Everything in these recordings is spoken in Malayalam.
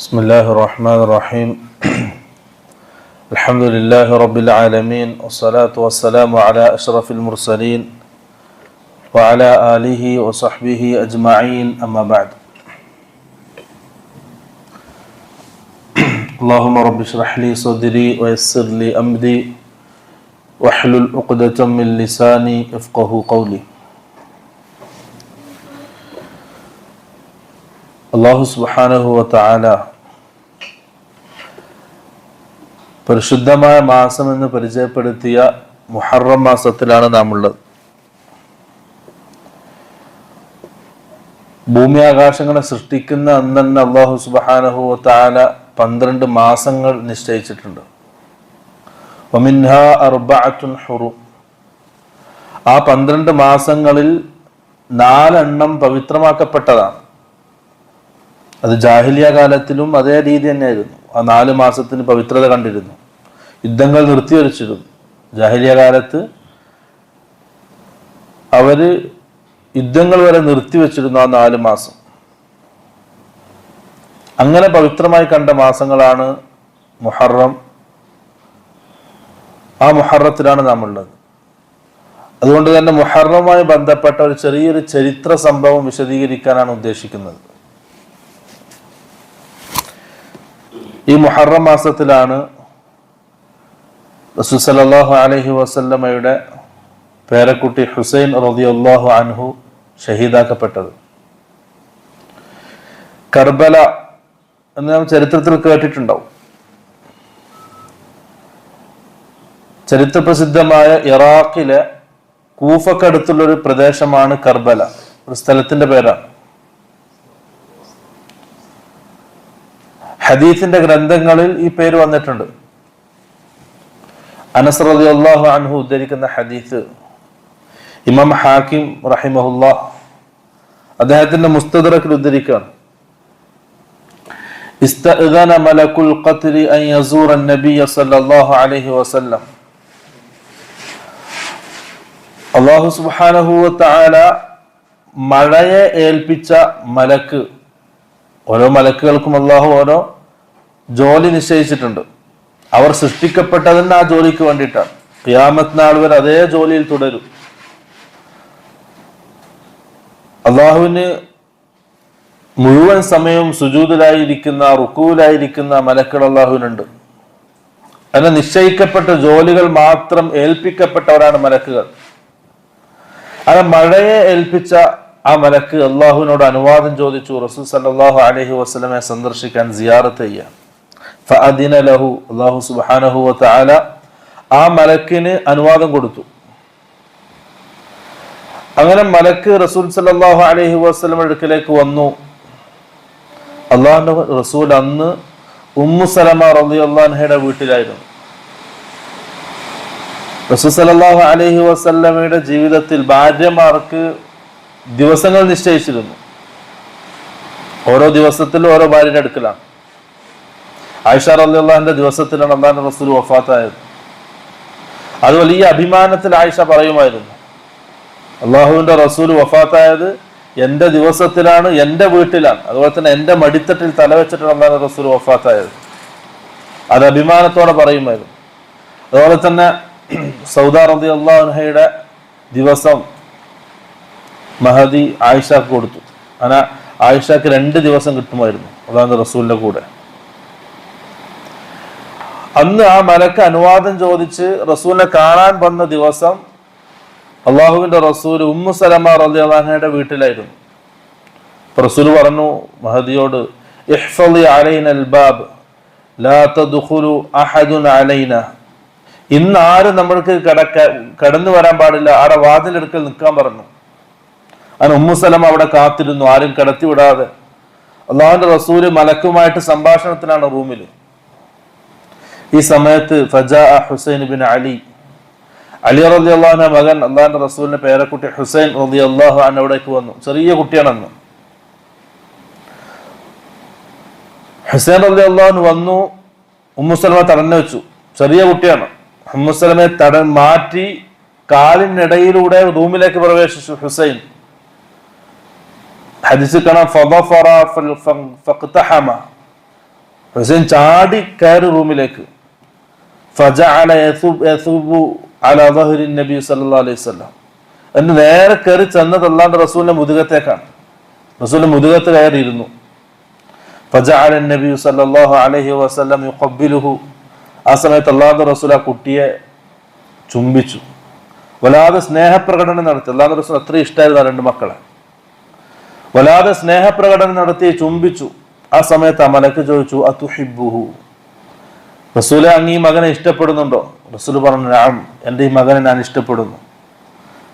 بسم الله الرحمن الرحيم. الحمد لله رب العالمين والصلاة والسلام على أشرف المرسلين وعلى آله وصحبه أجمعين. أما بعد. اللهم رب اشرح لي صدري ويسر لي أمري واحلل عقدة من لساني يفقه قولي. അള്ളാഹു സുബാനഹുവ താല പരിശുദ്ധമായ മാസം എന്ന് പരിചയപ്പെടുത്തിയ മുഹറം മാസത്തിലാണ് നാം ഉള്ളത് ഭൂമി ആകാശങ്ങളെ സൃഷ്ടിക്കുന്ന അന്ന് അള്ളാഹു സുബാനഹുവ താല പന്ത്രണ്ട് മാസങ്ങൾ നിശ്ചയിച്ചിട്ടുണ്ട്. ആ പന്ത്രണ്ട് മാസങ്ങളിൽ നാലെണ്ണം പവിത്രമാക്കപ്പെട്ടതാണ്. അത് ജാഹിലിയ കാലത്തിലും അതേ രീതി തന്നെയായിരുന്നു. ആ നാല് മാസത്തിന് പവിത്രത കണ്ടിരുന്നു. യുദ്ധങ്ങൾ നിർത്തിവെച്ചിരുന്നു ജാഹിലിയ കാലത്ത് അവർ യുദ്ധങ്ങൾ വരെ നിർത്തിവെച്ചിരുന്നു ആ നാല് മാസം. അങ്ങനെ പവിത്രമായി കണ്ട മാസങ്ങളാണ് മുഹറം. ആ മുഹറത്തിലാണ് നാം ഉള്ളത് അതുകൊണ്ട് തന്നെ മുഹറവുമായി ബന്ധപ്പെട്ട ഒരു ചെറിയൊരു ചരിത്ര സംഭവം വിശദീകരിക്കാനാണ് ഉദ്ദേശിക്കുന്നത്. ഈ മുഹറം മാസത്തിലാണ് റസൂസലാഹു അലഹി വസല്ലമ്മയുടെ പേരക്കുട്ടി ഹുസൈൻ റളിയല്ലാഹു അൻഹു ഷഹീദാക്കപ്പെട്ടത്. കർബല എന്ന് നാം ചരിത്രത്തിൽ കേട്ടിട്ടുണ്ടാവും. ചരിത്രപ്രസിദ്ധമായ ഇറാഖിലെ കൂഫക്കടുത്തുള്ള ഒരു പ്രദേശമാണ് കർബല. ഒരു സ്ഥലത്തിന്റെ പേരാണ്. ഹദീസിന്റെ ഗ്രന്ഥങ്ങളിൽ ഈ പേര് വന്നിട്ടുണ്ട് അനസ് റളി അള്ളാഹു അൻഹു ഉദ്ധരിക്കുന്ന ഹദീസ് ഇമാം ഹാക്കിം റഹിമഹുല്ല അദ്ദേഹത്തിന്റെ മുസ്തദറക്കിൽ ഉദ്ധരിക്കുകയാണ് استأذن ملك القتل أن يزور النبي صلى الله عليه وسلم അള്ളാഹു സുബാനഹുവ താല മഴയെ ഏൽപ്പിച്ച മലക്ക് ഓരോ മലക്കുകൾക്കും അള്ളാഹു ഓരോ ജോലി നിശ്ചയിച്ചിട്ടുണ്ട്. അവർ സൃഷ്ടിക്കപ്പെട്ടതിന് ആ ജോലിക്ക് വേണ്ടിയിട്ടാണ്. ഖിയാമത്ത് നാൾ വരെ അതേ ജോലിയിൽ തുടരും. അള്ളാഹുവിന് മുഴുവൻ സമയവും സുജൂതിലായിരിക്കുന്ന റുക്കുവിലായിരിക്കുന്ന മലക്കൾ അള്ളാഹുവിനുണ്ട്. അങ്ങനെ നിശ്ചയിക്കപ്പെട്ട ജോലികൾ മാത്രം ഏൽപ്പിക്കപ്പെട്ടവരാണ് മലക്കുകൾ. അങ്ങനെ മഴയെ ഏൽപ്പിച്ച ആ മലക്ക് അള്ളാഹുവിനോട് അനുവാദം ചോദിച്ചു. റസൂൽ സല്ലാഹു അലഹി വസ്ലമെ സന്ദർശിക്കാൻ സിയാറത്ത് ചെയ്യാൻ. ഫഅദിന ലഹു അള്ളാഹു സുബാനഹു തആല ആ മലക്കിന് അനുവാദം കൊടുത്തു. അങ്ങനെ മലക്ക് റസൂൽ സല്ലാഹു അലഹി വസ്ലം അടുക്കലേക്ക് വന്നു. അള്ളാഹുന്റെ റസൂൽ അന്ന് ഉമ്മു സലമ റബി അള്ളാഹയുടെ വീട്ടിലായിരുന്നു. റസൂൽ സലാഹു അലഹി വസല്ലമയുടെ ജീവിതത്തിൽ ഭാര്യമാർക്ക് ദിവസങ്ങൾ നിശ്ചയിച്ചിരുന്നു. ഓരോ ദിവസത്തിലും ഓരോ ഭാര്യയുടെ അടുക്കലാണ്. ആയിഷ അള്ളാഹിന്റെ ദിവസത്തിലാണ് അള്ളാഹിന്റെ റസൂൽ വഫാത്തായത് അത് വലിയ അഭിമാനത്തിൽ ആയിഷ പറയുമായിരുന്നു അള്ളാഹുവിന്റെ റസൂൽ വഫാത്തായത് എന്റെ ദിവസത്തിലാണ് എന്റെ വീട്ടിലാണ്. അതുപോലെ തന്നെ എന്റെ മടിത്തട്ടിൽ തലവെച്ചിട്ടാണ് അള്ളാഹു റസൂൽ വഫാത്തായത്. അത് അഭിമാനത്തോടെ പറയുമായിരുന്നു. അതുപോലെ തന്നെ സൗദ റബി അള്ളാഹുഹയുടെ ദിവസം മഹദി ആയിഷക്ക് കൊടുത്തു. അങ്ങനെ ആയിഷക്ക് രണ്ട് ദിവസം കിട്ടുമായിരുന്നു അള്ളാഹു റസൂലിന്റെ കൂടെ. അന്ന് ആ മലക്ക് അനുവാദം ചോദിച്ച് റസൂലിനെ കാണാൻ വന്ന ദിവസം അള്ളാഹുവിന്റെ റസൂൽ ഉമ്മു സലമ റലി അള്ളാഹയുടെ വീട്ടിലായിരുന്നു. റസൂൽ പറഞ്ഞു മഹദിയോട് ഇന്ന് ആരും നമ്മൾക്ക് കിടക്ക കടന്നു വരാൻ പാടില്ല. ആടെ വാതിലെടുക്കൽ നിൽക്കാൻ പറഞ്ഞു. അങ്ങനെ ഉമ്മുസലം അവിടെ കാത്തിരുന്നു ആരും കടത്തിവിടാതെ അള്ളാഹുന്റെ റസൂൽ മലക്കുമായിട്ട് സംഭാഷണത്തിലാണ് റൂമിൽ ഈ സമയത്ത് ഫജാ ഹുസൈൻ ബിൻ അലി. അലി റബി അള്ളാഹുന മകൻ അള്ളാഹിന്റെ റസൂലിന്റെ പേരക്കുട്ടി ഹുസൈൻ റബി അള്ളാഹു അവിടേക്ക് വന്നു. ചെറിയ കുട്ടിയാണെന്ന്. ഹുസൈൻ റബി അള്ളാഹു വന്നു ഉമ്മുസലമെ തടഞ്ഞു വെച്ചു. ചെറിയ കുട്ടിയാണ്. ഉമ്മുസലമെ തട മാറ്റി കാലിനിടയിലൂടെ റൂമിലേക്ക് പ്രവേശിച്ചു ഹുസൈൻ. ഹുസൈൻ ചാടി കയറി റൂമിലേക്ക്. ഫജഅല യസുബ് അലാ ദഹ്രി നബി സല്ലല്ലാഹു അലൈഹി വസല്ലം. എന്ന് നേരെ കയറി ചെന്നത് അല്ലാണ്ട് റസൂലിന്റെ മുതുകത്തേക്കാണ്. റസൂലിന്റെ മുതുകത്ത് കയറിയിരുന്നു. ഫജഅല നബി സല്ലല്ലാഹു അലൈഹി വസല്ലം യുഖബ്ബിലുഹു. ആ സമയത്ത് അല്ലാണ്ട് റസൂൽ ആ കുട്ടിയെ ചുംബിച്ചു. വല്ലാതെ സ്നേഹപ്രകടനം നടത്തി. അള്ളാഹു റസൂൽ അത്ര ഇഷ്ടമായിരുന്നു ആ രണ്ട് മക്കളെ. വല്ലാതെ സ്നേഹപ്രകടനം നടത്തി ചുംബിച്ചു. ആ സമയത്ത് ആ മലക്ക് ചോദിച്ചു അതുഹിബുഹു റസൂലെ അങ്ങ് ഈ മകനെ ഇഷ്ടപ്പെടുന്നുണ്ടോ? റസൂൽ പറഞ്ഞു രാം എന്റെ ഈ മകനെ ഞാൻ ഇഷ്ടപ്പെടുന്നു.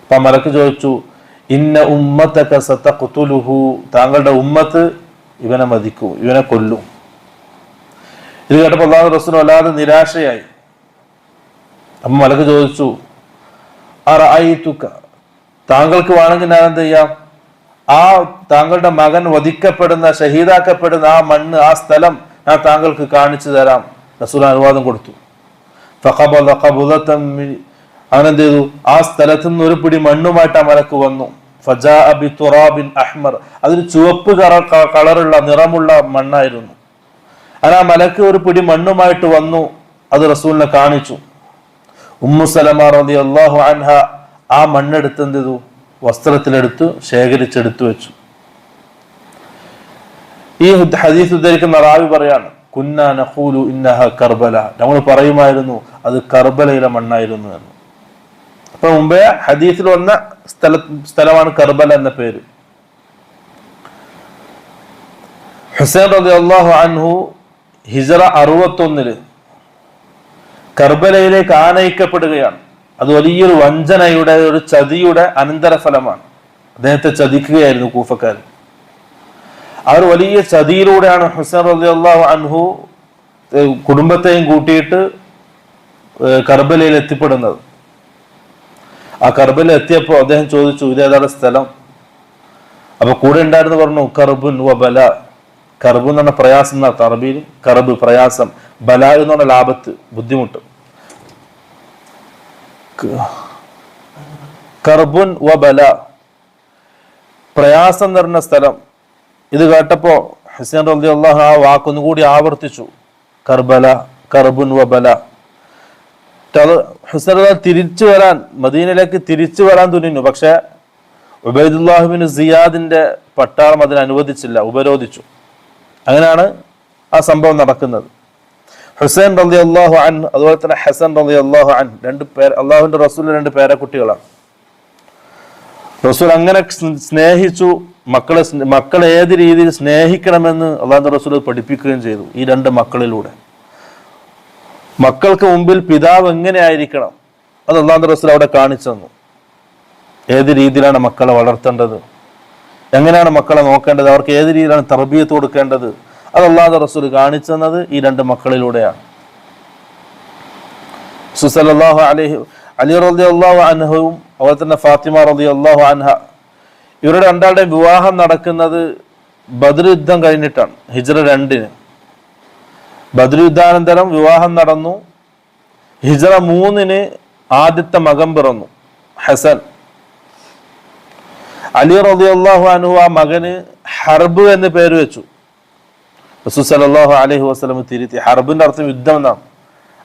അപ്പൊ മലക്ക് ചോദിച്ചു ഇന്ന ഉമ്മത്തൊക്കെ സത്ത കുത്തുലുഹു താങ്കളുടെ ഉമ്മത്ത് ഇവനെ മതിക്കൂ ഇവനെ കൊല്ലും. ഇത് കേട്ടപ്പോൾ അള്ളാഹു റസൂൽ വല്ലാതെ നിരാശയായി. അമ്മ മലക്ക് ചോദിച്ചു താങ്കൾക്ക് വേണമെങ്കിൽ ഞാൻ എന്ത് ചെയ്യാം? ആ താങ്കളുടെ മകൻ വധിക്കപ്പെടുന്ന ഷഹീദാക്കപ്പെടുന്ന ആ മണ്ണ് ആ സ്ഥലം ഞാൻ താങ്കൾക്ക് കാണിച്ചു തരാം. റസൂൽ അനുവാദം കൊടുത്തു. ഫഖബല ചെയ്തു ആ സ്ഥലത്ത് നിന്ന് ഒരു പിടി മണ്ണുമായിട്ട് ആ മലക്ക് വന്നു. ഫജാഅ ബിതുറാബിൻ അഹ്മർ. അതൊരു ചുവപ്പ് കറ- ക- കളറുള്ള നിറമുള്ള മണ്ണായിരുന്നു. അങ്ങനെ ആ മലക്ക് ഒരു പിടി മണ്ണുമായിട്ട് വന്നു. അത് റസൂലിനെ കാണിച്ചു. ഉമ്മു സലമ അള്ളാഹു അൻഹ ആ മണ്ണെടുത്ത് എന്ത് ചെയ്തു വസ്ത്രത്തിലെടുത്ത് ശേഖരിച്ചെടുത്തു വെച്ചു. ഈ ഹദീസ് ഉദ്ധരിക്കുന്ന റാവി പറയാണ് കർബല. നമ്മൾ പറയുമായിരുന്നു അത് കർബലയിലെ മണ്ണായിരുന്നു എന്ന്. അപ്പൊ മുമ്പേ ഹദീസിൽ വന്ന സ്ഥല സ്ഥലമാണ് കർബല എന്ന പേര്. ഹുസൈൻ റബി അള്ളാഹു അൻഹു ഹിജറ അറുപത്തൊന്നിൽ കർബലയിലേക്ക് ആനയിക്കപ്പെടുകയാണ്. അത് വലിയൊരു വഞ്ചനയുടെ ഒരു ചതിയുടെ അനന്തരഫലമാണ്. അദ്ദേഹത്തെ ചതിക്കുകയായിരുന്നു കൂഫക്കാർ ഒരു വലിയ ചതിയിലൂടെയാണ് ഹുസൈൻ റബി അള്ളാഹു അൻഹു കുടുംബത്തെയും കൂട്ടിയിട്ട് കർബലയിൽ എത്തിപ്പെടുന്നത്. ആ കർബല എത്തിയപ്പോൾ അദ്ദേഹം ചോദിച്ചു ഇതേതാണ് സ്ഥലം? അപ്പൊ കൂടെ ഉണ്ടായിരുന്നു പറഞ്ഞു കർബുൻ വ ബല. കർബ് എന്ന് പറഞ്ഞ പ്രയാസം എന്ന അറബിയിൽ കർബ് പ്രയാസം ബല എന്ന് പറഞ്ഞ ലാഭത്ത് ബുദ്ധിമുട്ട്. കർബുൻ വ ബല. പ്രയാസം നിറഞ്ഞ സ്ഥലം ഇത് കേട്ടപ്പോ ഹുസൈൻ റബി അള്ളാഹു ആ വാക്കൊന്നു കൂടി ആവർത്തിച്ചു. കർബല കർബുൻ വബല ബല. ഹുസൈൻ തിരിച്ചു വരാൻ മദീനയിലേക്ക് തിരിച്ചു വരാൻ തുനിഞ്ഞു. പക്ഷെ ഉബൈദുല്ലാഹുബിൻ സിയാദിന്റെ പട്ടാളം അതിന് അനുവദിച്ചില്ല ഉപരോധിച്ചു. അങ്ങനെയാണ് ആ സംഭവം നടക്കുന്നത്. ഹുസൈൻ റലി അള്ളാഹു അൻ അതുപോലെ തന്നെ ഹസൻ റലി അള്ളാഹു അൻ രണ്ട് പേര് അള്ളാഹുവിന്റെ റസൂലിന്റെ രണ്ട് പേരക്കുട്ടികളാണ്. റസൂൽ അങ്ങനെ സ്നേഹിച്ചു മക്കളെ മക്കളെ ഏത് രീതിയിൽ സ്നേഹിക്കണമെന്ന് അള്ളാഹു റസൂൽ പഠിപ്പിക്കുകയും ചെയ്തു ഈ രണ്ട് മക്കളിലൂടെ. മക്കൾക്ക് മുമ്പിൽ പിതാവ് എങ്ങനെയായിരിക്കണം? അത് അള്ളാഹു റസൂൽ അവിടെ കാണിച്ചു തന്നു. ഏത് രീതിയിലാണ് മക്കളെ വളർത്തേണ്ടത്? എങ്ങനെയാണ് മക്കളെ നോക്കേണ്ടത്? അവർക്ക് ഏത് രീതിയിലാണ് തർബീയത്ത് കൊടുക്കേണ്ടത്? അത് അള്ളാഹു റസൂൽ കാണിച്ചു തന്നത് ഈ രണ്ട് മക്കളിലൂടെയാണ്. സുസലാഹു അലഹി അലി റലി അള്ളാഹു അൻഹവും അതുപോലെ തന്നെ ഫാത്തിമ റലി അള്ളാഹു അൻഹ ഇവരുടെ രണ്ടാളുടെയും വിവാഹം നടക്കുന്നത് ബദർ യുദ്ധം കഴിഞ്ഞിട്ടാണ് ഹിജ്ര രണ്ടിന്. ബദർ യുദ്ധാനന്തരം വിവാഹം നടന്നു. ഹിജ്ര മൂന്നിന് ആദ്യത്തെ മകൻ പിറന്നു ഹസൻ. അലി റബി അള്ളാഹു അൻഹു ആ മകന് ഹർബ് എന്ന് പേര് വെച്ചു. റസൂ സലാഹു അലൈഹി വസല്ലം തിരുത്തി ഹർബിന്റെ അർത്ഥം യുദ്ധം എന്നാണ്.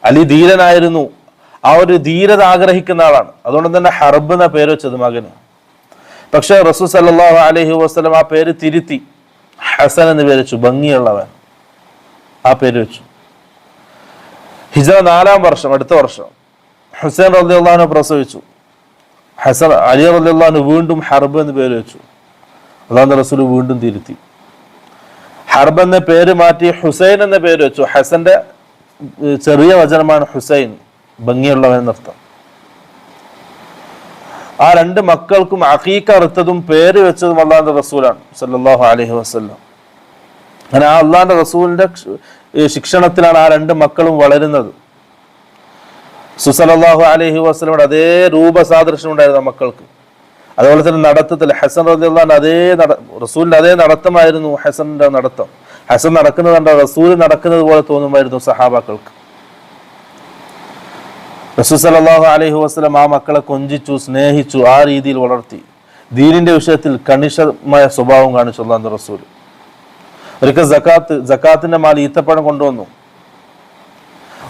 അലി ധീരനായിരുന്നു ആ ഒരു ധീരത ആഗ്രഹിക്കുന്ന ആളാണ്. അതുകൊണ്ട് തന്നെ ഹർബ് എന്ന പേര് വെച്ചത് മകന്. പക്ഷെ റസൂൽ സല്ലാഹു അലഹി വസ്ലം ആ പേര് തിരുത്തി. ഹസൻ എന്ന് പേര് വെച്ചു. ഭംഗിയുള്ളവൻ. ആ പേര് വെച്ചു. ഹിജറ നാലാം വർഷം അടുത്ത വർഷം. ഹുസൈൻ റളിയല്ലാഹു പ്രസവിച്ചു. ഹസൻ അലി റളിയല്ലാഹു വീണ്ടും ഹർബ് എന്ന് പേര് വെച്ചു. അള്ളാഹു റസൂൽ വീണ്ടും തിരുത്തി. ഹർബ് എന്ന പേര് മാറ്റി ഹുസൈൻ എന്ന പേര് വെച്ചു. ഹസന്റെ ചെറിയ വചനമാണ് ഹുസൈൻ. ഭംഗിയുള്ളവൻ എന്നർത്ഥം. ആ രണ്ട് മക്കൾക്കും അഖീക്ക അറുത്തതും പേര് വെച്ചതും അള്ളാഹിന്റെ റസൂലാണ് സല്ലാഹു അലഹി വസല്ലം. അങ്ങനെ ആ അള്ളാഹിന്റെ റസൂലിന്റെ ശിക്ഷണത്തിലാണ് ആ രണ്ട് മക്കളും വളരുന്നത്. സുസലല്ലാഹു അലഹി വസ്ലമയുടെ അതേ രൂപസാദൃശ്യം ഉണ്ടായിരുന്നു ആ മക്കൾക്ക്. അതുപോലെ തന്നെ നടത്തത്തിൽ ഹസൻ റദിയുള്ള അതേ നട റസൂലിന്റെ അതേ നടത്തമായിരുന്നു ഹസന്റെ നടത്തം. ഹസൻ നടക്കുന്നത് കണ്ട റസൂൽ നടക്കുന്നത് പോലെ തോന്നുമായിരുന്നു സഹാബാക്കൾക്ക്. റസൂൽ അലഹി വസ്ലം ആ മക്കളെ കൊഞ്ചിച്ചു സ്നേഹിച്ചു ആ രീതിയിൽ വളർത്തി. ദീനിന്റെ വിഷയത്തിൽ കണിശമായ സ്വഭാവം കാണിച്ചു അള്ളാഹു റസൂൽ ഒരിക്കൽ ജക്കാത്ത് ജക്കാത്തിന്റെ മാല ഈത്തപ്പഴം കൊണ്ടുവന്നു.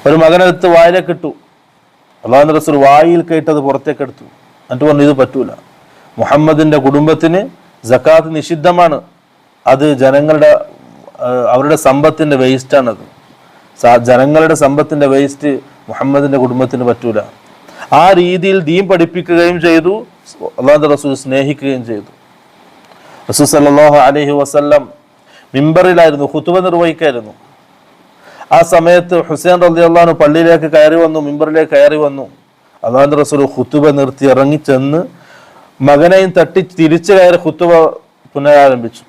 ഒരു മകനെടുത്ത് വായിലേക്ക് ഇട്ടു. അള്ളാഹു റസൂൽ വായിൽ കേട്ടത് പുറത്തേക്ക് എടുത്തു. എന്നിട്ട് പറഞ്ഞു ഇത് പറ്റൂല. മുഹമ്മദിന്റെ കുടുംബത്തിന് ജക്കാത്ത് നിഷിദ്ധമാണ്. അത് ജനങ്ങളുടെ അവരുടെ സമ്പത്തിന്റെ വേസ്റ്റാണത് ജനങ്ങളുടെ സമ്പത്തിന്റെ വേസ്റ്റ് മുഹമ്മദിന്റെ കുടുംബത്തിന് പറ്റൂല. ആ രീതിയിൽ ദീൻ പഠിപ്പിക്കുകയും ചെയ്തു അള്ളാഹു റസൂൽ സ്നേഹിക്കുകയും ചെയ്തു. റസൂൽ സല്ലാഹു അലഹി വസല്ലം മിമ്പറിലായിരുന്നു ഹുത്തുവ നിർവഹിക്കായിരുന്നു. ആ സമയത്ത് ഹുസൈൻ റലി അള്ളഹാനു പള്ളിയിലേക്ക് കയറി വന്നു മിമ്പറിലേക്ക് കയറി വന്നു. അള്ളാഹു റസൂൽ ഹുത്തുബ നിർത്തി ഇറങ്ങിച്ചെന്ന് മകനെയും തട്ടി തിരിച്ചു കയറി ഹുത്തുബ പുനരാരംഭിച്ചു.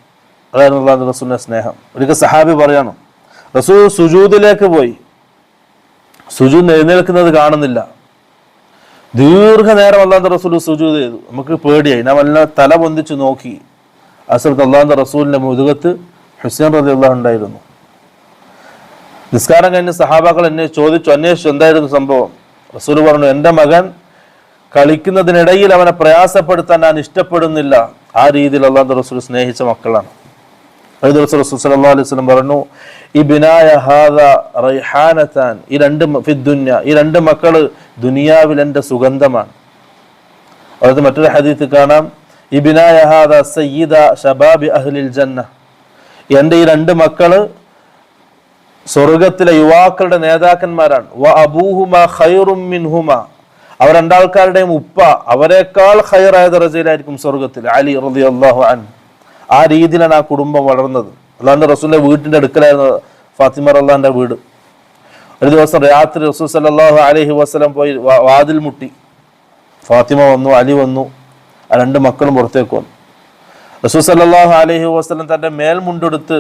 അതായിരുന്നു അള്ളാഹു റസൂലിന്റെ സ്നേഹം. ഒരിക്കൽ സഹാബി പറയണം റസൂൽ സുജൂദിലേക്ക് പോയി. സുജൂദ് എഴുന്നേൽക്കുന്നത് കാണുന്നില്ല. ദീർഘനേരം അള്ളാഹു റസൂൽ സുജൂദ് ചെയ്തു. നമുക്ക് പേടിയായി. നാം എല്ലാം തല പൊന്തിച്ചു നോക്കി. അസറത്ത് അള്ളാഹു റസൂലിന്റെ മുതുകത്ത് ഹുസൈൻ റതി അള്ളാഹ് ഉണ്ടായിരുന്നു നിസ്കാരം കഴിഞ്ഞ് സഹാബാക്കൾ എന്നെ ചോദിച്ചു അന്വേഷിച്ചു എന്തായിരുന്നു സംഭവം? റസൂൽ പറഞ്ഞു എന്റെ മകൻ കളിക്കുന്നതിനിടയിൽ അവനെ പ്രയാസപ്പെടുത്താൻ ഞാൻ ഇഷ്ടപ്പെടുന്നില്ല. ആ രീതിയിൽ അള്ളാഹു റസൂൽ സ്നേഹിച്ച മക്കളാണ്. ദിവസം റസൂൽ അള്ളാഹു അലൈഹി വസല്ലം പറഞ്ഞു ഈ ബിനായ ഹാദ റൈഹാനത്താൻ ഈ രണ്ട് ഫിദ്ദുന്യ ഈ രണ്ട് മക്കൾ ദുനിയാവിൽ എന്റെ സുഗന്ധമാണ്. അതായത് മറ്റൊരു ഹദീത്ത് കാണാം. ഇബിനായ ബിനായ ഹാദ സയ്യിദ ഷബാബി അഹ്ലിൽ ജന്ന. എന്റെ ഈ രണ്ട് മക്കൾ സ്വർഗത്തിലെ യുവാക്കളുടെ നേതാക്കന്മാരാണ്. വ അബൂഹുമ ഖൈറും മിൻഹുമ. അവർ രണ്ടാൾക്കാരുടെയും ഉപ്പ അവരെക്കാൾ ഖൈറായ ദറജയിലായിരിക്കും സ്വർഗത്തിൽ അലി റളിയല്ലാഹു അൻ ആ രീതിയിലാണ് ആ കുടുംബം വളർന്നത്. അള്ളാന്റെ റസൂലിന്റെ വീട്ടിന്റെ അടുക്കലായിരുന്നു ഫാത്തിമ റള്ളാന്റെ വീട്. ഒരു ദിവസം രാത്രി റസൂൽ സല്ലാഹു അലഹി വസ്ലം പോയി വാതിൽ മുട്ടി. ഫാത്തിമ വന്നു അലി വന്നു ആ രണ്ട് മക്കളും പുറത്തേക്ക് വന്നു. റസൂൽ സല്ലാഹു അലഹി വസ്ലം തന്റെ മേൽമുണ്ടെടുത്ത്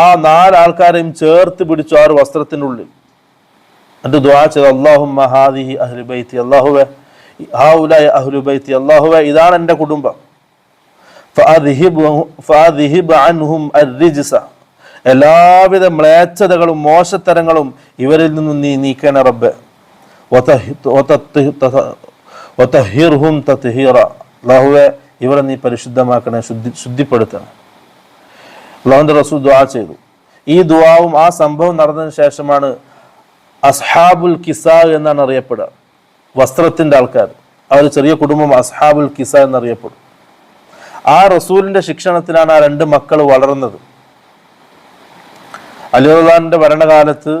ആ നാലാൾക്കാരെയും ചേർത്ത് പിടിച്ചു ആറ് വസ്ത്രത്തിനുള്ളിൽ എന്നിട്ട് ദ്വാ ചെയ്തു അള്ളാഹു ഹാദിഹി അഹ്ലുബൈത്തി അള്ളാഹുവെ ഹാഉലായ അഹ്ലു ബൈത്തി അള്ളാഹുവെ ഇതാണ് എന്റെ കുടുംബം. എല്ലാവിധ മ്ലേച്ഛതകളും മോശത്തരങ്ങളും ഇവരിൽ നിന്നും നീ നീക്കണ റബ്ബ്. ഇവരെ നീ പരിശുദ്ധമാക്കണേ ശുദ്ധി ശുദ്ധിപ്പെടുത്തണം. അള്ളാഹുന്റെ റസൂൽ ദുആ ചെയ്തു. ഈ ദുആവും ആ സംഭവം നടന്നതിന് ശേഷമാണ് അസ്ഹാബുൽ കിസ എന്നാണ് അറിയപ്പെടുക. വസ്ത്രത്തിന്റെ ആൾക്കാർ. ആ ഒരു ചെറിയ കുടുംബം അസ്ഹാബുൽ കിസ എന്നറിയപ്പെടും. ആ റസൂലിന്റെ ശിക്ഷണത്തിലാണ് ആ രണ്ട് മക്കൾ വളർന്നത്. അലിറുദാന്റെ ഭരണകാലത്ത്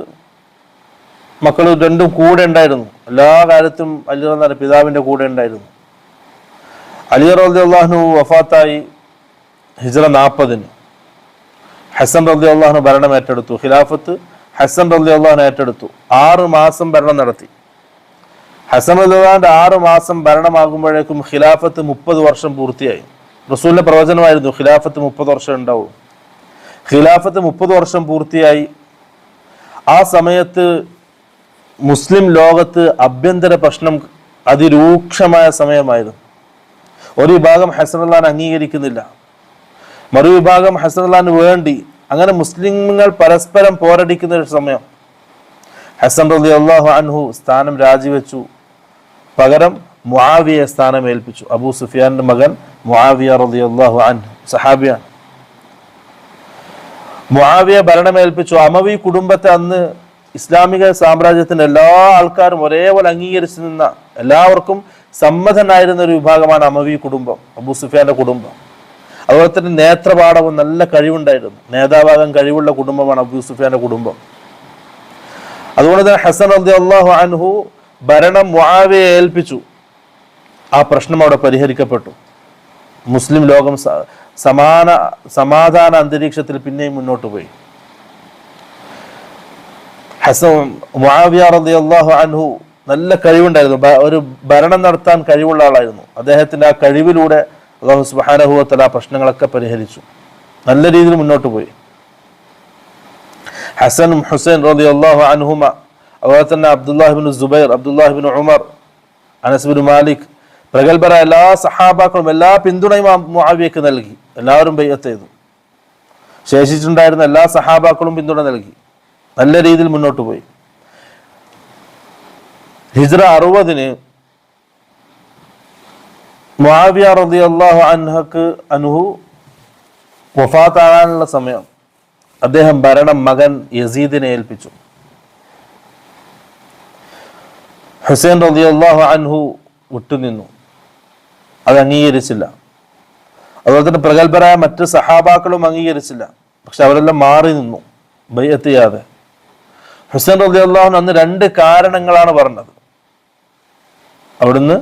മക്കൾ രണ്ടും കൂടെ ഉണ്ടായിരുന്നു. എല്ലാ കാലത്തും അലിറുദാന്റെ പിതാവിന്റെ കൂടെ ഉണ്ടായിരുന്നു. അലി റബി അള്ളാഹ്നു വഫാത്തായി ഹിജ്റ നാൽപ്പതിന് ഹസൻ റബി അള്ളാഹ്നു ഭരണം ഏറ്റെടുത്തു. ഖിലാഫത്ത് ഹസൻ റബി അള്ളാഹ്നു ഏറ്റെടുത്തു. ആറ് മാസം ഭരണം നടത്തി. ഹസൻ റബിന്റെ ആറ് മാസം ഭരണമാകുമ്പോഴേക്കും ഖിലാഫത്ത് മുപ്പത് വർഷം പൂർത്തിയായി. റസൂലിന്റെ പ്രവചനമായിരുന്നു ഖിലാഫത്ത് മുപ്പത് വർഷം ഉണ്ടാവും. ഖിലാഫത്ത് മുപ്പത് വർഷം പൂർത്തിയായി. ആ സമയത്ത് മുസ്ലിം ലോകത്ത് ആഭ്യന്തര പ്രശ്നം അതിരൂക്ഷമായ സമയമായിരുന്നു. ഒരു വിഭാഗം ഹസനല്ലാൻ അംഗീകരിക്കുന്നില്ല. മറുവിഭാഗം ഹസനല്ലാൻ വേണ്ടി അങ്ങനെ മുസ്ലിങ്ങൾ പരസ്പരം പോരടിക്കുന്ന ഒരു സമയം. ഹസൻ റലി അള്ളാഹു അൻഹു സ്ഥാനം രാജിവെച്ചു. പകരം മുആവിയെ സ്ഥാനം ഏൽപ്പിച്ചു അബൂ സുഫിയാന്റെ മകൻ മുആവിയ റളിയല്ലാഹു അൻ അൻഹു സഹാബിയാണ് മുആവിയ ഭരണമേൽപ്പിച്ചു. അമവി കുടുംബത്തെ അന്ന് ഇസ്ലാമിക സാമ്രാജ്യത്തിന്റെ എല്ലാ ആൾക്കാരും ഒരേപോലെ അംഗീകരിച്ചു നിന്ന എല്ലാവർക്കും സമ്മതനായിരുന്ന ഒരു വിഭാഗമാണ് അമവി കുടുംബം അബൂ സുഫിയാന്റെ കുടുംബം. അതുപോലെ തന്നെ നേത്രപാഠവും നല്ല കഴിവുണ്ടായിരുന്നു. നേതാവാകാൻ കഴിവുള്ള കുടുംബമാണ് അബൂ സുഫിയാന്റെ കുടുംബം. അതുകൊണ്ട് തന്നെ ഹസൻ അബ്ദി അള്ളാഹു അൻഹു ഭരണം മുവിയെ ഏൽപ്പിച്ചു. ആ പ്രശ്നം അവിടെ പരിഹരിക്കപ്പെട്ടു. മുസ്ലിം ലോകം സമാന സമാധാന അന്തരീക്ഷത്തിൽ പിന്നെയും മുന്നോട്ട് പോയി. ഹസൻ മുആവിയ റളിയല്ലാഹു അൻഹു നല്ല കഴിവുണ്ടായിരുന്നു. ഒരു ഭരണം നടത്താൻ കഴിവുള്ള ആളായിരുന്നു. അദ്ദേഹത്തിന്റെ ആ കഴിവിലൂടെ അള്ളാഹു ആ പ്രശ്നങ്ങളൊക്കെ പരിഹരിച്ചു. നല്ല രീതിയിൽ മുന്നോട്ട് പോയി. ഹസനും ഹുസൈൻ റളിയല്ലാഹു അൻഹുമ അതുപോലെ തന്നെ അബ്ദുല്ലാഹിബിൻ ജുബൈർ അബ്ദുല്ലാഹിബിൻ ഉമർ അനസ്ബിൻ മാലിക് പ്രഗത്ഭരായ എല്ലാ സഹാബാക്കളും എല്ലാ പിന്തുണയും മുആവിയക്ക് നൽകി. എല്ലാവരും ബയ്യത്ത് ചെയ്തു. ശേഷിച്ചിട്ടുണ്ടായിരുന്ന എല്ലാ സഹാബാക്കളും പിന്തുണ നൽകി. നല്ല രീതിയിൽ മുന്നോട്ട് പോയി. ഹിജ്ര അറുപതിന് മുആവിയ അള്ളാഹു അൻഹക്ക് അനുഹു വഫാത്താകാനുള്ള സമയം അദ്ദേഹം ഭരണം മകൻ യസീദിനെ ഏൽപ്പിച്ചു. ഹുസൈൻ റളിയല്ലാഹു അൻഹു വിട്ടുനിന്നു. അത് അംഗീകരിച്ചില്ല. അതുപോലെ തന്നെ പ്രഗത്ഭരായ മറ്റ് സഹാബാക്കളും അംഗീകരിച്ചില്ല. പക്ഷെ അവരെല്ലാം മാറി നിന്നു ബയ്യത്ത് ഹുസൈൻ റളിയല്ലാഹു അന്ന് രണ്ട് കാരണങ്ങളാണ് പറഞ്ഞത്. അവിടുന്ന്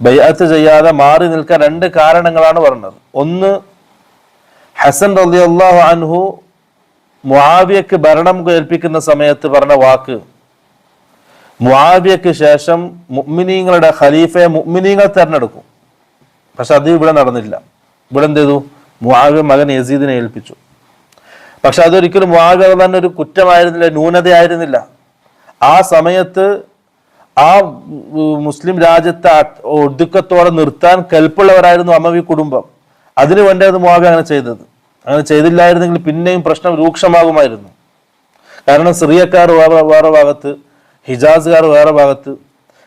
ബയ്യത്ത് ചെയ്യാതെ മാറി നിൽക്കാൻ രണ്ട് കാരണങ്ങളാണ് പറഞ്ഞത്. ഒന്ന് ഹസൻ റളിയല്ലാഹു അൻഹു മുആവിയക്ക് ഭരണം ഏൽപ്പിക്കുന്ന സമയത്ത് പറഞ്ഞ വാക്ക്. മുആവിയക്ക് ശേഷം മുഅ്മിനീങ്ങളുടെ ഖലീഫയെ മുഅ്മിനീങ്ങൾ തെരഞ്ഞെടുക്കും. പക്ഷെ അത് ഇവിടെ നടന്നില്ല. ഇവിടെ എന്ത് ചെയ്തു? മുആവിയ മകൻ യസീദിനെ ഏൽപ്പിച്ചു. പക്ഷെ അതൊരിക്കലും മുആവിയ തന്നെ ഒരു കുറ്റമായിരുന്നില്ല ന്യൂനതയായിരുന്നില്ല. ആ സമയത്ത് ആ മുസ്ലിം രാജ്യത്തെ ഒടുക്കത്തോടെ നിർത്താൻ കൽപ്പുള്ളവരായിരുന്നു അമ്മവി കുടുംബം. അതിനു വേണ്ടിയത് മുആവിയ അങ്ങനെ ചെയ്തത്. അങ്ങനെ ചെയ്തില്ലായിരുന്നെങ്കിൽ പിന്നെയും പ്രശ്നം രൂക്ഷമാകുമായിരുന്നു. കാരണം സിറിയക്കാർ വേറെ വേറെ ഭാഗത്ത് ഹിജാസുകാർ വേറെ ഭാഗത്ത്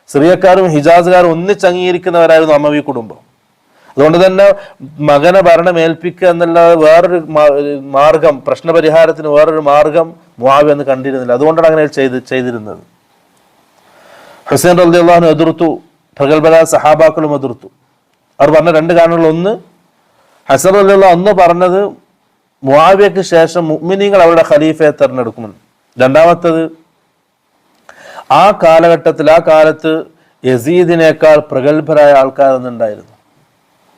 സിറിയക്കാരും ഹിജാസുകാരും ഒന്നിച്ചംഗീകരിക്കുന്നവരായിരുന്നു അമ്മവി കുടുംബം. അതുകൊണ്ട് തന്നെ മകനെ ഭരണം ഏൽപ്പിക്കുക എന്നുള്ള വേറൊരു മാർഗം പ്രശ്നപരിഹാരത്തിന് വേറൊരു മാർഗം മുആവി എന്ന് കണ്ടിരുന്നില്ല. അതുകൊണ്ടാണ് അങ്ങനെ ചെയ്ത് ചെയ്തിരുന്നത്. ഹുസൈൻ റളിയല്ലാഹു എതിർത്തു പ്രഗത്ഭരായ സഹാബാക്കളും എതിർത്തു. അവർ പറഞ്ഞ രണ്ട് കാരണങ്ങൾ. ഒന്ന് ഹസൻ റളിയല്ലാഹു ഒന്ന് പറഞ്ഞത് മുആവിയക്ക് ശേഷം മുഅ്മിനീങ്ങൾ അവരുടെ ഖലീഫയെ തെരഞ്ഞെടുക്കുമെന്ന്. രണ്ടാമത്തത് ആ കാലഘട്ടത്തിൽ ആ കാലത്ത് യസീദിനേക്കാൾ പ്രഗത്ഭരായ ആൾക്കാർ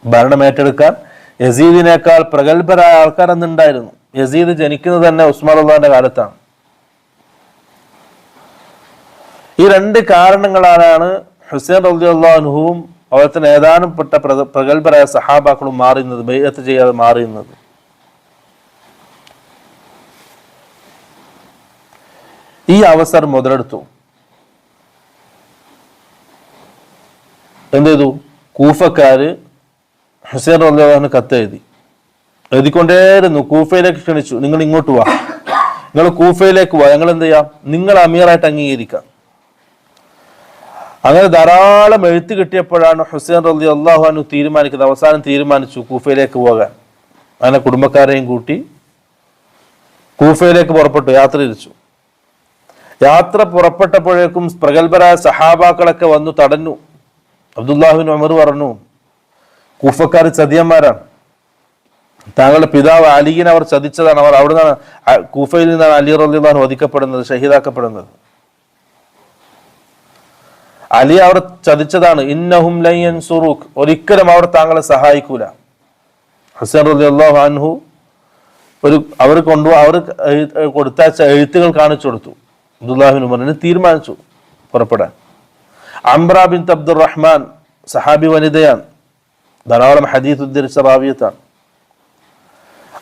അന്നുണ്ടായിരുന്നു ഭരണം ഏറ്റെടുക്കാൻ യസീദിനേക്കാൾ പ്രഗത്ഭരായ ആൾക്കാർ അന്നുണ്ടായിരുന്നു. യസീദ് ജനിക്കുന്നത് തന്നെ ഉസ്മാൻ അള്ളാന്റെ കാലത്താണ്. ഈ രണ്ട് കാരണങ്ങളാലാണ് ഹുസൈൻ റളിയല്ലാഹുവും അതുപോലെ തന്നെ ഏതാനും പെട്ട പ്രഗ- പ്രഗത്ഭരായ സഹാബാക്കളും മാറിയുന്നത് ബൈഅത്ത് ചെയ്യാതെ മാറിയുന്നത് ഈ അവസരം മുതലെടുത്തു. എന്ത് ചെയ്തു? കൂഫക്കാര് ഹുസൈൻ റളിയല്ലാഹുവിന് കത്ത് എഴുതി. എഴുതിക്കൊണ്ടേയിരുന്നു. കൂഫയിലേക്ക് ക്ഷണിച്ചു. നിങ്ങൾ ഇങ്ങോട്ട് വാ. നിങ്ങൾ കൂഫയിലേക്ക് വാ. ഞങ്ങൾ എന്ത് ചെയ്യാം? നിങ്ങൾ അമീറായിട്ട് അംഗീകരിക്കാം. അങ്ങനെ ധാരാളം എഴുത്ത് കിട്ടിയപ്പോഴാണ് ഹുസൈൻ റലി അള്ളാഹുഹാനു തീരുമാനിക്കുന്നത്. അവസാനം തീരുമാനിച്ചു കൂഫയിലേക്ക് പോകാൻ. അങ്ങനെ കുടുംബക്കാരെയും കൂട്ടി കൂഫയിലേക്ക് പുറപ്പെട്ടു. യാത്ര തിരിച്ചു യാത്ര പുറപ്പെട്ടപ്പോഴേക്കും പ്രഗത്ഭരായ സഹാബാക്കളൊക്കെ വന്നു തടഞ്ഞു. അബ്ദുല്ലാഹുബിൻ ഉമർ പറഞ്ഞു കൂഫക്കാർ ചതിയന്മാരാണ്. താങ്കളുടെ പിതാവ് അലിയിനെ അവർ ചതിച്ചതാണ്. അവർ അവിടെ നിന്നാണ് കൂഫയിൽ നിന്നാണ് അലി റലിദാൻ വധിക്കപ്പെടുന്നത് ഷഹീദാക്കപ്പെടുന്നത്. അലി അവർ ചതിച്ചതാണ്. ഇന്നഹും ലയ്യൻ സുറൂഖ് ഒരിക്കലും അവർ താങ്കളെ സഹായിക്കൂല. ഹുസൈൻ റലി അള്ളാഹു അൻഹു ഒരു അവർ കൊണ്ടു അവർ കൊടുത്ത എഴുത്തുകൾ കാണിച്ചു കൊടുത്തു. അബ്ദുല്ലാഹിബിൻ ഉമറിന് തീരുമാനിച്ചു പുറപ്പെടാൻ. അംബ്ര ബിൻ അബ്ദുർ റഹ്മാൻ സഹാബി വനിതയാണ്. ധാരാളം ഹദീത് ഉദ്ധരിച്ച റാവിയത്താണ്.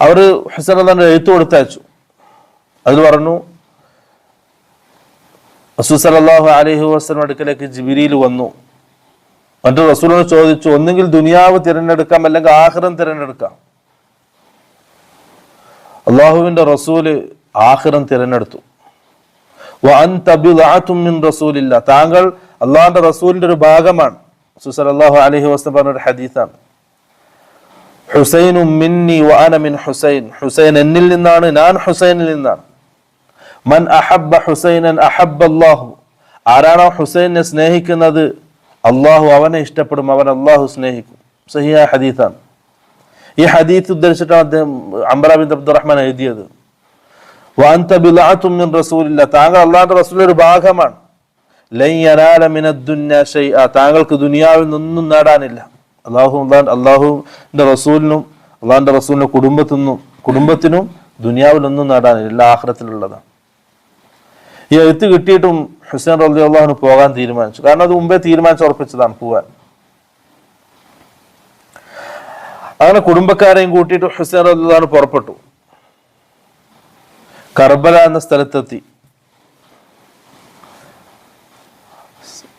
അവർ ഹുസൈൻ അള്ളാഹിന്റെ എഴുത്ത് കൊടുത്തയച്ചു. അതിൽ പറഞ്ഞു റസൂൽ സലാഹു അലൈഹി വസല്ലം അടുക്കലേക്ക് ജിബിരിയിൽ വന്നു. എന്നിട്ട് റസൂലിനോട് ചോദിച്ചു ഒന്നുകിൽ ദുനിയാവ് തിരഞ്ഞെടുക്കാം അല്ലെങ്കിൽ ആഹ്റം തിരഞ്ഞെടുക്കാം. അള്ളാഹുവിന്റെ റസൂൽ ആഹ്റം തിരഞ്ഞെടുത്തു. വഅൻത തബിൻ റസൂലില്ല താങ്കൾ അള്ളാഹിന്റെ റസൂലിന്റെ ഒരു ഭാഗമാണ്. റസൂൽ സല്ലല്ലാഹു അലൈഹി വസല്ലം പറഞ്ഞ ഒരു ഹദീസാണ്. ഹുസൈനും മിന്നി വഅന മിൻ ഹുസൈൻ. ഹുസൈൻ എന്നിൽ നിന്നാണ് ഞാൻ ഹുസൈനിൽ നിന്നാണ്. മൻ അഹബ്ബ ഹുസൈനൻ അഹബ്ബ അള്ളാഹു ആരാണോ ഹുസൈനെ സ്നേഹിക്കുന്നത് അള്ളാഹു അവനെ ഇഷ്ടപ്പെടും അവൻ അള്ളാഹു സ്നേഹിക്കും. സഹിയ ഹദീസാണ്. ഈ ഹദീത്ത് ഉദ്ധരിച്ചിട്ടാണ് അദ്ദേഹം അംബറാബിൻ അബ്ദുറഹ്മാൻ എഴുതിയത്. വാൻ ബിലാത്തും മിൻ റസൂലില്ല താങ്കൾ അള്ളാഹുന്റെ റസൂലിന്റെ ഒരു ഭാഗമാണ്. താങ്കൾക്ക് ദുനിയാവിൽ നിന്നും നേടാനില്ല. അള്ളാഹു അള്ളാഹുവിന്റെ റസൂലിനും അള്ളാഹിന്റെ റസൂലിന്റെ കുടുംബത്തിനും കുടുംബത്തിനും ദുനിയാവിലൊന്നും നേടാനില്ല. എല്ലാ ആഹ്റത്തിലുള്ളതാണ്. ഈ എഴുത്ത് കിട്ടിയിട്ടും ഹുസൈൻ റബി അള്ളാഹുന് പോകാൻ തീരുമാനിച്ചു. കാരണം അത് മുമ്പേ തീരുമാനിച്ച് ഉറപ്പിച്ചതാണ് പോവാൻ. അങ്ങനെ കുടുംബക്കാരെയും കൂട്ടിയിട്ട് ഹുസൈൻ റബി അള്ളാഹുന് പുറപ്പെട്ടു. കർബല എന്ന സ്ഥലത്തെത്തി.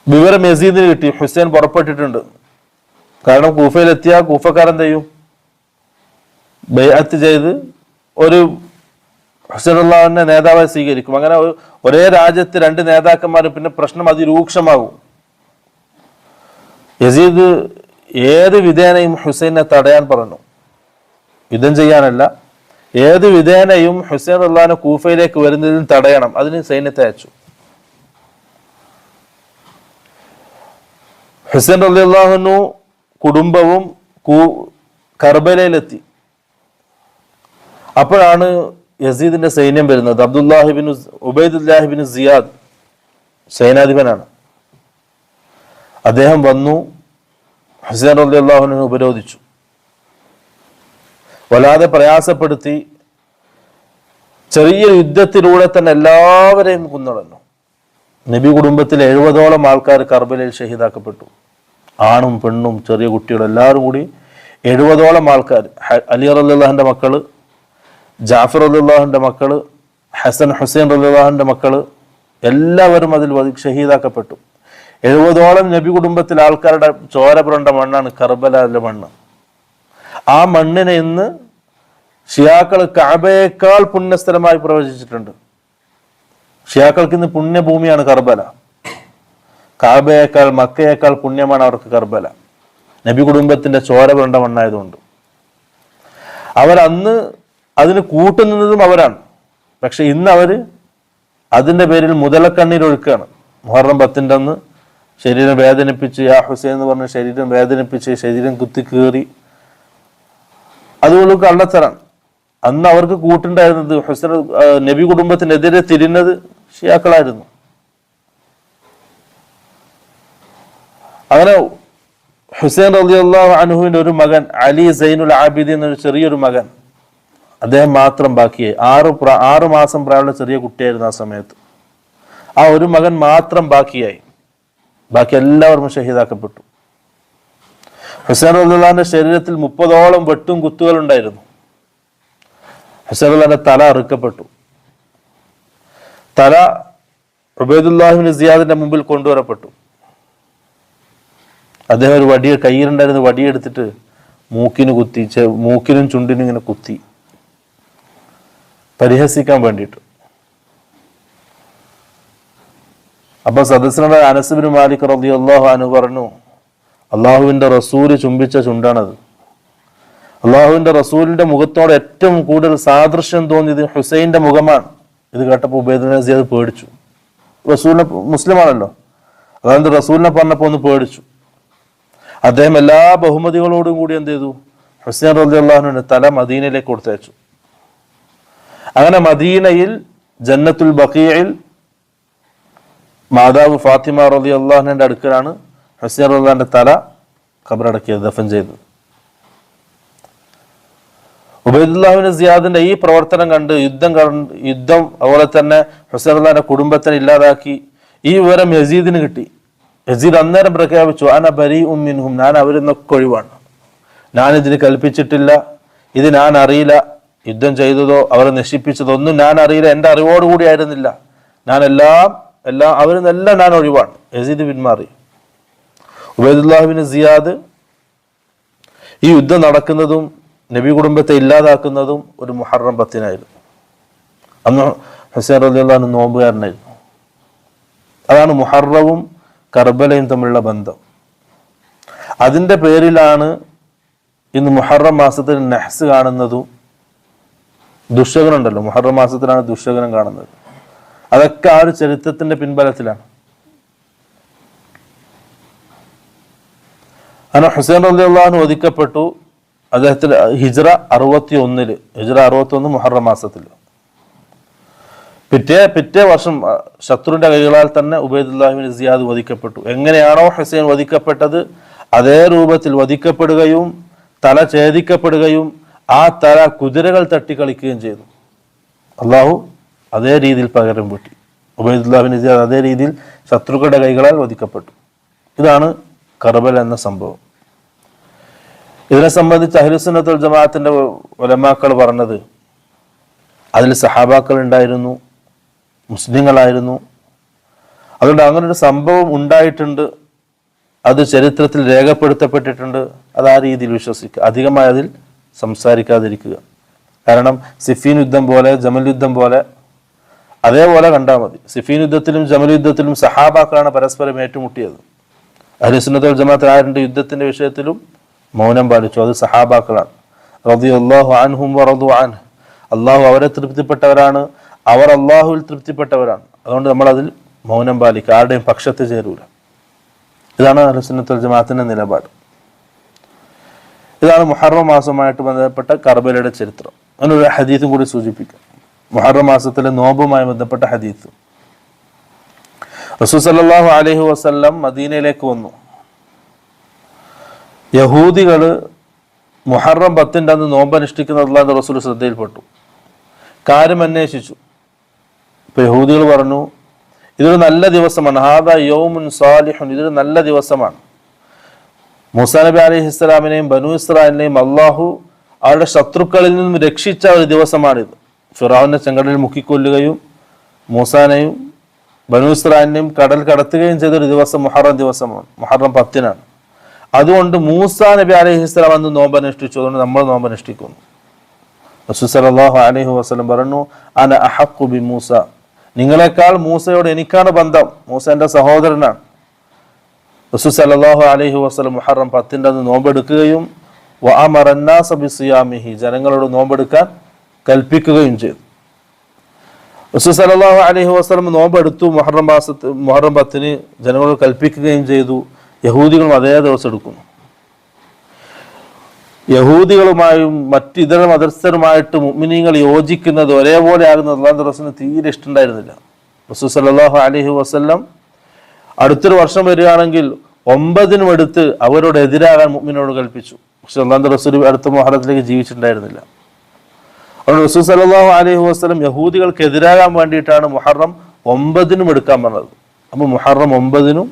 വിവരം മെസീദിന് കിട്ടി ഹുസൈൻ പുറപ്പെട്ടിട്ടുണ്ട്. കാരണം കൂഫയിലെത്തിയ കൂഫക്കാരൻ ചെയ്യും. ബൈഅത്ത് ചെയ്ത് ഒരു ഹുസൈനുള്ളാഹിനെ നേതാവായി സ്വീകരിക്കും. അങ്ങനെ ഒരേ രാജ്യത്ത് രണ്ട് നേതാക്കന്മാർ പിന്നെ പ്രശ്നം അതിരൂക്ഷമാകും യസീദ് ഏത് വിധേനയും ഹുസൈനെ തടയാൻ പറഞ്ഞു. യുദ്ധം ചെയ്യാനല്ല. ഏത് വിധേനയും ഹുസൈൻ അള്ളഹാനെ കൂഫയിലേക്ക് വരുന്നതിന് തടയണം. അതിന് സൈന്യത്തെ അയച്ചു. ഹുസൈൻ അള്ളാഹുനു കുടുംബവും കൂ കർബലയിലെത്തി. അപ്പോഴാണ് യസീദിന്റെ സൈന്യം വരുന്നത്. അബ്ദുല്ലാഹിബിൻ ഉബൈദുല്ലാഹിബിൻ സിയാദ് സൈനാധിപനാണ് അദ്ദേഹം വന്നു ഹുസൈൻ അലി അള്ളാഹുനെ ഉപരോധിച്ചു. വല്ലാതെ പ്രയാസപ്പെടുത്തി ചെറിയ യുദ്ധത്തിലൂടെ തന്നെ എല്ലാവരെയും കുന്നടന്നു. നബി കുടുംബത്തിലെ എഴുപതോളം ആൾക്കാർ കർബലയിൽ ഷഹീദാക്കപ്പെട്ടു. ആണും പെണ്ണും ചെറിയ കുട്ടികളും എല്ലാവരും കൂടി എഴുപതോളം ആൾക്കാർ അലി റല്ലാഹിന്റെ മക്കൾ ജാഫർ റല്ലാഹിന്റെ മക്കൾ ഹസൻ ഹുസൈൻ റല്ലാഹിന്റെ മക്കൾ എല്ലാവരും അതിൽ വധി- ഷഹീദാക്കപ്പെട്ടു. എഴുപതോളം നബി കുടുംബത്തിലെ ആൾക്കാരുടെ ചോരപുരണ്ട മണ്ണാണ് കർബലാലെ മണ്ണ്. ആ മണ്ണിനെ ഇന്ന് ഷിയാക്കൾ കാബയേക്കാൾ പുണ്യസ്ഥലമായി പ്രവചിച്ചിട്ടുണ്ട് ഷിയാക്കൾക്ക് ഇന്ന് പുണ്യഭൂമിയാണ് കർബല. കാബയേക്കാൾ മക്കയേക്കാൾ പുണ്യമാണ് അവർക്ക് കർബല. നബി കുടുംബത്തിന്റെ ചോര പുരണ്ട മണ്ണായതുകൊണ്ട്. അവരന്ന് അതിന് കൂട്ടുനിന്നതും അവരാണ്. പക്ഷെ ഇന്ന് അവർ അതിന്റെ പേരിൽ മുതലക്കണ്ണീർ ഒഴുക്കുകയാണ് മുഹറം പത്തിന്റെ അന്ന് ശരീരം വേദനിപ്പിച്ച് യാ ഹുസൈൻ എന്ന് പറഞ്ഞ ശരീരം വേദനിപ്പിച്ച് ശരീരം കുത്തി കീറി അതുപോലെ കള്ളത്തരാണ്. അന്ന് അവർക്ക് കൂട്ടുണ്ടായിരുന്നത് ഹുസൈൻ ആ, നബി കുടുംബത്തിനെതിരെ തിരിഞ്ഞത് ഷിയാക്കളായിരുന്നു. അങ്ങനെ ഹുസൈൻ റളിയല്ലാഹു അൻഹുവിന്റെ ഒരു മകൻ അലി സൈനുൽ ആബിദി എന്നൊരു ചെറിയൊരു മകൻ. അദ്ദേഹം മാത്രം ബാക്കിയായി. ആറ് ആറ് മാസം പ്രായമുള്ള ചെറിയ കുട്ടിയായിരുന്നു ആ സമയത്ത്. ആ ഒരു മകൻ മാത്രം ബാക്കിയായി. ബാക്കി എല്ലാവരും ഷഹീദാക്കപ്പെട്ടു. ഹുസൈൻ റളിയല്ലാഹുവിന്റെ ശരീരത്തിൽ മുപ്പതോളം വെട്ടും കുത്തുകളുണ്ടായിരുന്നു. ഹുസൈൻ റളിയല്ലാഹുവിന്റെ തല അറുക്കപ്പെട്ടു. തല ഉബൈദുല്ലാഹിബിൻ സിയാദിന്റെ മുമ്പിൽ കൊണ്ടുവരപ്പെട്ടു. അദ്ദേഹം ഒരു വടി കയ്യിലുണ്ടായിരുന്ന വടിയെടുത്തിട്ട് മൂക്കിന് കുത്തി മൂക്കിനും ചുണ്ടിനും ഇങ്ങനെ കുത്തി. പരിഹസിക്കാൻ വേണ്ടിയിട്ട്. അപ്പൊ സദസ്സിനോട് അനസുബിന് മാലിക് റബി അള്ളാഹു അനു പറഞ്ഞു അള്ളാഹുവിന്റെ റസൂൽ ചുംബിച്ച ചുണ്ടാണത്. അള്ളാഹുവിന്റെ റസൂലിന്റെ മുഖത്തോട് ഏറ്റവും കൂടുതൽ സാദൃശ്യം തോന്നിയത് ഹുസൈന്റെ മുഖമാണ്. ഇത് കേട്ടപ്പോൾ ഉബൈദ് അത് പേടിച്ചു. റസൂലിനെ മുസ്ലിമാണല്ലോ. അതായത് റസൂലിനെ പറഞ്ഞപ്പോൾ ഒന്ന് പേടിച്ചു. അദ്ദേഹം എല്ലാ ബഹുമതികളോടും കൂടി എന്ത് ചെയ്തു? ഹുസൈൻ റലി തല മദീനയിലേക്ക് കൊടുത്തയച്ചു. അങ്ങനെ മദീനയിൽ ജന്നത്തുൽ ബഖീയിൽ മാതാവ് ഫാത്തിമ റലി അള്ളാഹുവിന്റെ അടുക്കലാണ് ഹുസൈൻ റല്ലാന്റെ തല ഖബറടക്കിയത് ദഫൻ ചെയ്തത്. ഉബൈദുല്ലാഹുവിന് സിയാദിന്റെ ഈ പ്രവർത്തനം കണ്ട് യുദ്ധം യുദ്ധം അതുപോലെ തന്നെ ഹുസൈൻ അള്ളാഹിന്റെ കുടുംബത്തിനെ ഇല്ലാതാക്കി. ഈ വിവരം യസീദിന് കിട്ടി. യസീദ് അന്നേരം പ്രഖ്യാപിച്ചു അന ബരി ഉമ്മിൻഹും ഞാൻ അവരിൽ നിന്നൊക്കെ ഒഴിവാണ്. ഞാൻ ഇതിന് കൽപ്പിച്ചിട്ടില്ല ഇത് ഞാൻ അറിയില്ല യുദ്ധം ചെയ്തതോ അവരെ നശിപ്പിച്ചതോ ഒന്നും ഞാൻ അറിയില്ല എന്റെ അറിവോടുകൂടി ആയിരുന്നില്ല. ഞാൻ എല്ലാം എല്ലാം അവരിൽ നിന്നെല്ലാം ഞാൻ ഒഴിവാണ് യസീദ് പിന്മാറി. ഉബൈദുല്ലാഹുബിന് സിയാദ് ഈ യുദ്ധം നടക്കുന്നതും നബി കുടുംബത്തെ ഇല്ലാതാക്കുന്നതും ഒരു മുഹറം പത്തിനായിരുന്നു. അന്ന് ഹുസൈൻ റലിയുള്ള നോമ്പുകാരനായിരുന്നു. അതാണ് മുഹറവും കർബലയും തമ്മിലുള്ള ബന്ധം. അതിന്റെ പേരിലാണ് ഇന്ന് മുഹറം മാസത്തിൽ നെഹ്സ് കാണുന്നതും ദുഷകനുണ്ടല്ലോ മുഹറം മാസത്തിലാണ് ദുഷകനം കാണുന്നത്. അതൊക്കെ ആ ഒരു ചരിത്രത്തിന്റെ പിൻബലത്തിലാണ്. അങ്ങനെ ഹുസൈൻ റലി അള്ളഹാൻ അദ്ദേഹത്തിൽ ഹിജ്റ അറുപത്തി ഒന്നിൽ ഹിജ്റ അറുപത്തി ഒന്ന് മുഹറം മാസത്തിൽ പിറ്റേ പിറ്റേ വർഷം ശത്രുവിന്റെ കൈകളാൽ തന്നെ ഉബൈദുല്ലാഹിബിൻ സിയാദ് വധിക്കപ്പെട്ടു. എങ്ങനെയാണോ ഹുസൈൻ വധിക്കപ്പെട്ടത് അതേ രൂപത്തിൽ വധിക്കപ്പെടുകയും തല ഛേദിക്കപ്പെടുകയും ആ തല കുതിരകൾ തട്ടിക്കളിക്കുകയും ചെയ്തു. അള്ളാഹു അതേ രീതിയിൽ പകരം വീട്ടി. ഉബൈദുല്ലാഹിബിൻ സിയാദ് അതേ രീതിയിൽ ശത്രുക്കളുടെ കൈകളാൽ വധിക്കപ്പെട്ടു. ഇതാണ് കർബൽ എന്ന സംഭവം. ഇതിനെ സംബന്ധിച്ച് അഹ്ലുസുന്നത്തുൽ ജമാഅത്തിന്റെ ഒലമാക്കൾ പറഞ്ഞത് അതിൽ സഹാബാക്കൾ ഉണ്ടായിരുന്നു. മുസ്ലിങ്ങളായിരുന്നു. അതുകൊണ്ട് അങ്ങനെ ഒരു സംഭവം ഉണ്ടായിട്ടുണ്ട്. അത് ചരിത്രത്തിൽ രേഖപ്പെടുത്തപ്പെട്ടിട്ടുണ്ട്. അത് ആ രീതിയിൽ വിശ്വസിക്കുക അധികമായി അതിൽ സംസാരിക്കാതിരിക്കുക. കാരണം സിഫീൻ യുദ്ധം പോലെ ജമൽ യുദ്ധം പോലെ അതേപോലെ കണ്ടാൽ മതി. സിഫീൻ യുദ്ധത്തിലും ജമൽ യുദ്ധത്തിലും സഹാബാക്കളാണ് പരസ്പരം ഏറ്റുമുട്ടിയത്. അഹ്ലുസുന്നത്തുൽ ജമാഅത്ത് ആരുടെ യുദ്ധത്തിന്റെ വിഷയത്തിലും മൗനം പാലിച്ചു. അത് സഹാബാക്കളാണ്. റളിയല്ലാഹു അൻഹും വറദു അൻഹു. അള്ളാഹു അവരെ തൃപ്തിപ്പെട്ടവരാണ്. അവർ അള്ളാഹുവിൽ തൃപ്തിപ്പെട്ടവരാണ്. അതുകൊണ്ട് നമ്മൾ അതിൽ മൗനം പാലിക്കുക. ആരുടെയും പക്ഷത്ത് ചേരൂല. ഇതാണ് അഹ്ലുസുന്നത്തുൽ ജമാഅത്തിന്റെ നിലപാട്. ഇതാണ് മുഹറം മാസവുമായിട്ട് ബന്ധപ്പെട്ട കർബലയുടെ ചരിത്രം. അതിനൊരു ഹദീത്തും കൂടി സൂചിപ്പിക്കാം. മുഹറം മാസത്തിലെ നോമ്പുമായി ബന്ധപ്പെട്ട ഹദീത്ത് റസൂൽ സല്ലല്ലാഹു അലൈഹി വസല്ലം മദീനയിലേക്ക് വന്നു. യഹൂദികൾ മുഹറം പത്തിന്റെ അന്ന് നോമ്പ് അനുഷ്ഠിക്കുന്നതല്ലാതെ റസൂൽ ശ്രദ്ധയിൽപ്പെട്ടു. കാര്യം അന്വേഷിച്ചു. ഇപ്പൊ യഹൂദികൾ പറഞ്ഞു ഇതൊരു നല്ല ദിവസമാണ്. ഹാദ യോമുൻ സാലിഹുൻ. ഇതൊരു നല്ല ദിവസമാണ്. മൂസാ നബി അലൈഹി ഇസ്ലാമിനെയും ബനു ഇസ്രാലിനെയും അള്ളാഹു അവരുടെ ശത്രുക്കളിൽ നിന്നും രക്ഷിച്ച ഒരു ദിവസമാണിത്. ഫിറാവിന്റെ ചെങ്കടലിൽ മുക്കിക്കൊല്ലുകയും മൂസാനെയും ബനു ഇസ്രാലിനെയും കടൽ കടത്തുകയും ചെയ്ത ഒരു ദിവസം മുഹറം ദിവസമാണ്. മുഹറം പത്തിനാണ്. അതുകൊണ്ട് മൂസാ നബി അലൈഹി ഇസ്ലാം അന്ന് നോമ്പ് അനുഷ്ഠിച്ചു അതുകൊണ്ട് നമ്മൾ നോമ്പ് അനുഷ്ഠിക്കുന്നു അലഹു വസ്ലം അലൈഹി വസല്ലം പറഞ്ഞു അന അഹഖു ബി മൂസ. നിങ്ങളെക്കാൾ മൂസയോട് എനിക്കാണ് ബന്ധം. മൂസ എന്റെ സഹോദരനാണ്. റസു സലാഹു അലൈഹി വസ്ലം മുഹറം പത്തിന്റെ അന്ന് നോമ്പെടുക്കുകയും വഅമറ അന്നാസ ബിസിയാമിഹി ജനങ്ങളോട് നോമ്പെടുക്കാൻ കൽപ്പിക്കുകയും ചെയ്തു. റസു സലാഹു അലൈഹി വസ്ലം നോമ്പെടുത്തു മുഹറം മാസത്ത് മുഹറം പത്തിന് ജനങ്ങളോട് കൽപ്പിക്കുകയും ചെയ്തു. യഹൂദികളും അതേ ദിവസം എടുക്കുന്നു. യഹൂദികളുമായും മറ്റ് ഇതര മതസ്ഥരുമായിട്ട് മുഗ്മിനീങ്ങൾ യോജിക്കുന്നത് ഒരേപോലെ ആകുന്നത് അള്ളാഹു റസൂലിന് തീരെ ഇഷ്ടമുണ്ടായിരുന്നില്ല. റസൂ സല്ലാഹു അലഹി വസ്ല്ലം അടുത്തൊരു വർഷം വരികയാണെങ്കിൽ ഒമ്പതിനും എടുത്ത് അവരോട് എതിരാകാൻ മുഅ്മിനോട് കൽപ്പിച്ചു. പക്ഷെ അള്ളാഹു റസൂൽ അടുത്ത മഹാരത്തിലേക്ക് ജീവിച്ചിട്ടുണ്ടായിരുന്നില്ല. അതുകൊണ്ട് റസൂ സല്ലാഹു അലൈഹി വസ്ലം യഹൂദികൾക്ക് എതിരാകാൻ വേണ്ടിയിട്ടാണ് മുഹറം ഒമ്പതിനും എടുക്കാൻ പറഞ്ഞത്. അപ്പോൾ മുഹറം ഒമ്പതിനും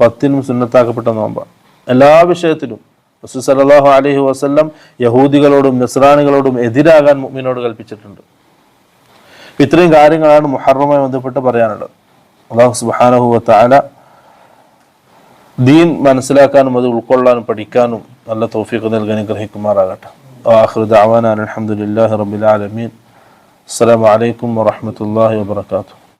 പത്തിനും സുന്നത്താക്കപ്പെട്ട നോമ്പാണ്. എല്ലാ വിഷയത്തിലും റസൂൽ സല്ലല്ലാഹു അലൈഹി വസല്ലം യഹൂദികളോടും നസ്രാനികളോടും എതിരാകാൻ മുഅ്മിനോട് കൽപ്പിച്ചിട്ടുണ്ട്. ഇത്രയും കാര്യങ്ങളാണ് മുഹറവുമായി ബന്ധപ്പെട്ട് പറയാനുള്ളത്. അള്ളാഹു സുബ്ഹാനഹു വതആല ദീൻ മനസ്സിലാക്കാനും അത് ഉൾക്കൊള്ളാനും പഠിക്കാനും നല്ല തൗഫീഖ് നൽകാൻ ഗ്രഹിക്കുമാറാകട്ടെ ദഅവാനാ അൽഹംദുലില്ലാഹി റബ്ബിൽ ആലമീൻ. അസ്സലാമു അലൈക്കും വറഹ്മത്തുള്ളാഹി വബറകാതുഹു.